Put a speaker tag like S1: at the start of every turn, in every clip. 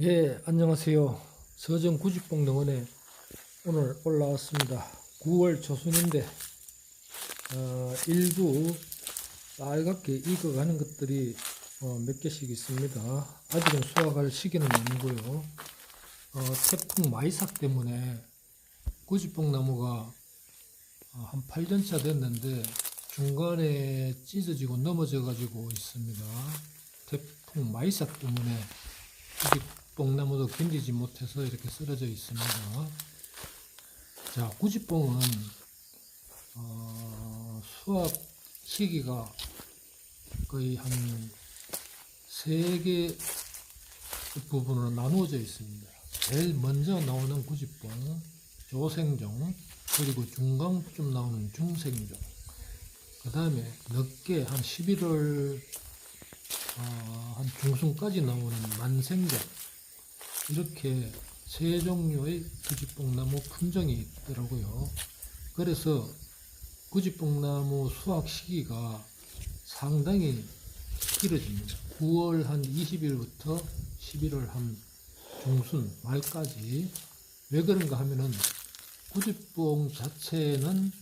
S1: 예, 안녕하세요. 서정 구직봉 농원에 오늘 올라왔습니다. 9월 초순인데, 어, 일부 빨갛게 익어가는 것들이 어, 몇 개씩 있습니다. 아직은 수확할 시기는 아니고요. 어, 태풍 마이삭 때문에 구직봉 나무가 어, 한 8년차 됐는데 중간에 찢어지고 넘어져 가지고 있습니다. 태풍 마이삭 때문에 뽕나무도 견디지 못해서 이렇게 쓰러져 있습니다. 자, 구직뽕은 어, 수확 시기가 거의 한 세 개 부분으로 나누어져 있습니다. 제일 먼저 나오는 구직뽕, 조생종, 그리고 중간쯤 나오는 중생종, 그 다음에 늦게 한 11월 어, 한 중순까지 나오는 만생종 이렇게 세 종류의 구지뽕나무 품종이 있더라고요. 그래서 구지뽕나무 수확 시기가 상당히 길어집니다. 9월 한 20일부터 11월 한 중순 말까지 왜 그런가 하면은 구지뽕 자체는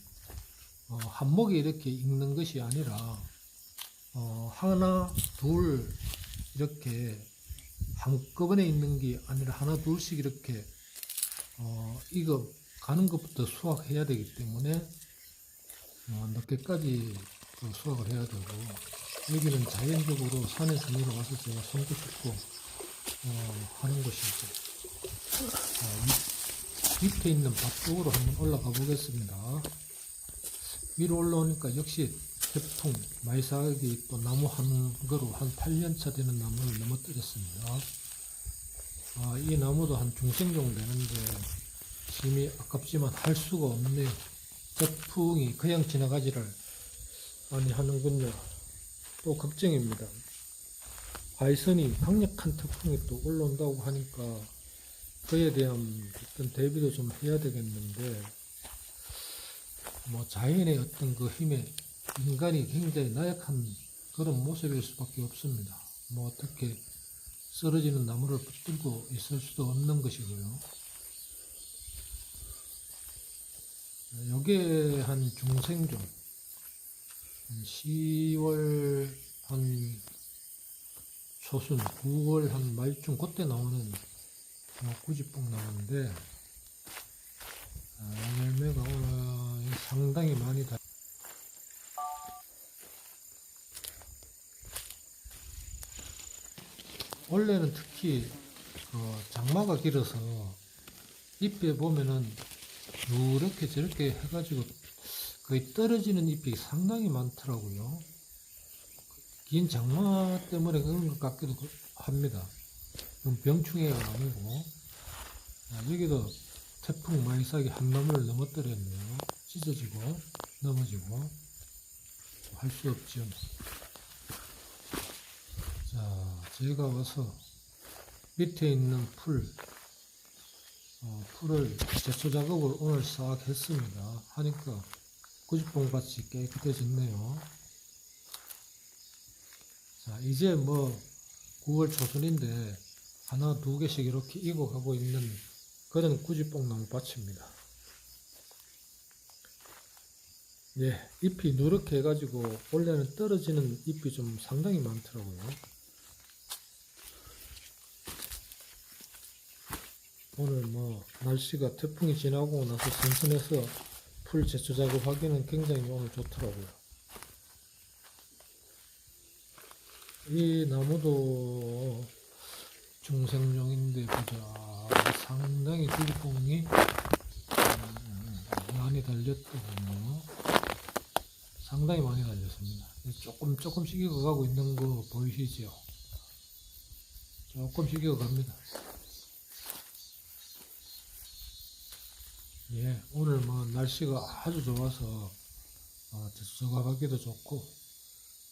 S1: 어, 한목에 이렇게 익는 것이 아니라 어, 하나, 둘, 이렇게 한꺼번에 있는 게 아니라 하나, 둘씩 이렇게, 어, 이거 가는 것부터 수확해야 되기 때문에, 어, 늦게까지 그 수확을 해야 되고, 여기는 자연적으로 산에서 내려와서 제가 손도 씻고, 어, 하는 곳이죠. 어, 이- 밑에 있는 밭 쪽으로 한번 올라가 보겠습니다. 위로 올라오니까 역시 태풍, 마이삭이 또 나무 한 그루 한 8년차 되는 나무를 넘어뜨렸습니다. 아, 이 나무도 한 중생 정도 되는데 심히 아깝지만 할 수가 없네요. 태풍이 그냥 지나가지를 아니 하는군요. 또 걱정입니다. 바이선이 강력한 태풍이 또 올라온다고 하니까 그에 대한 어떤 대비도 좀 해야 되겠는데 뭐 자연의 어떤 그 힘에 인간이 굉장히 나약한 그런 모습일 수밖에 없습니다. 뭐 어떻게 쓰러지는 나무를 붙들고 있을 수도 없는 것이고요. 요게 한 중생종, 한 10월 한 초순, 9월 한 말중 그때 나오는 어, 구지뽕 나오는데 아, 열매가 상당히 많이 달. 원래는 특히 어, 장마가 길어서 잎에 보면은 이렇게 저렇게 해가지고 거의 떨어지는 잎이 상당히 많더라고요. 긴 장마 때문에 그런 것 같기도 합니다. 병충해가 아니고 아, 여기도 태풍 마이삭이 한 나무를 넘어뜨렸네요. 찢어지고 넘어지고 할 수 없죠. 자, 제가 와서 밑에 있는 풀, 어, 풀을 제초 작업을 오늘 싹 했습니다. 하니까 구직봉밭이 깨끗해졌네요. 자, 이제 뭐 9월 초순인데 하나, 두 개씩 이렇게 익어가고 있는 그런 구지뽕 나무 밭입니다. 예, 잎이 누렇게 해가지고 원래는 떨어지는 잎이 좀 상당히 많더라고요. 오늘 뭐 날씨가 태풍이 지나고 나서 선선해서 풀 제초 작업하기는 굉장히 오늘 좋더라고요. 이 나무도 중생용인데 보자 상당히 들뽕이 음, 많이 달렸거든요. 상당히 많이 달렸습니다. 조금 조금씩 익어가고 있는 거 보이시죠? 조금씩 익어갑니다. 예, 오늘 뭐 날씨가 아주 좋아서 어, 작업하기도 좋고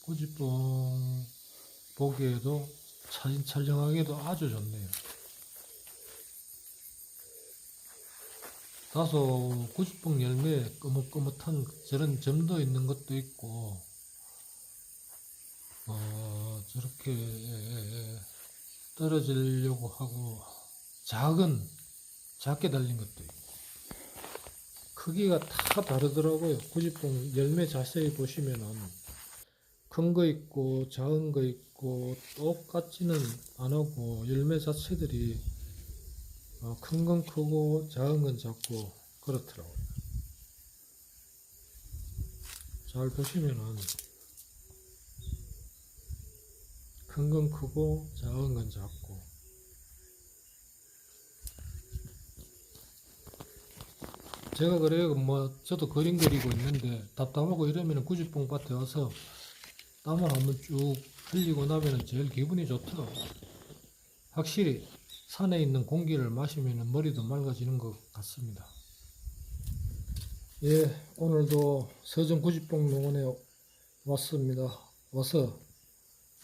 S1: 고지뽕 보기에도 사진 촬영하기도 아주 좋네요. 다소 구십봉 열매에 끄뭇끄뭇한 저런 점도 있는 것도 있고, 어, 저렇게 떨어지려고 하고 작은 작게 달린 것도 있고 크기가 다 다르더라고요. 구지뽕 열매 자세히 보시면은 큰 거 있고 작은 거 있고 똑같지는 않고 열매 자체들이 어, 큰건 크고 작은 건 작고 그렇더라고요. 잘 보시면은 큰 건 크고 작은 건 작고 제가 그래요. 뭐 저도 그림 그리고 있는데 답답하고 이러면은 구지뽕 밭에 와서 땀을 한번 쭉 흘리고 나면은 제일 기분이 좋더라고 확실히 산에 있는 공기를 마시면은 머리도 맑아지는 것 같습니다. 예 오늘도 서정 구지뽕 농원에 왔습니다. 와서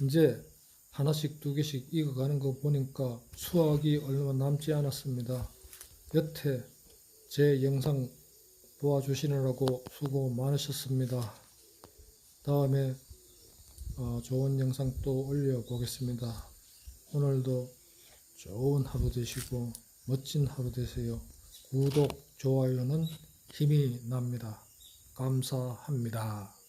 S1: 이제 하나씩 두 개씩 익어가는 거 보니까 수확이 얼마 남지 않았습니다. 여태 제 영상 보아주시느라고 수고 많으셨습니다. 다음에 어, 좋은 영상 또 올려보겠습니다. 오늘도 좋은 하루 되시고 멋진 하루 되세요. 구독, 좋아요는 힘이 납니다. 감사합니다.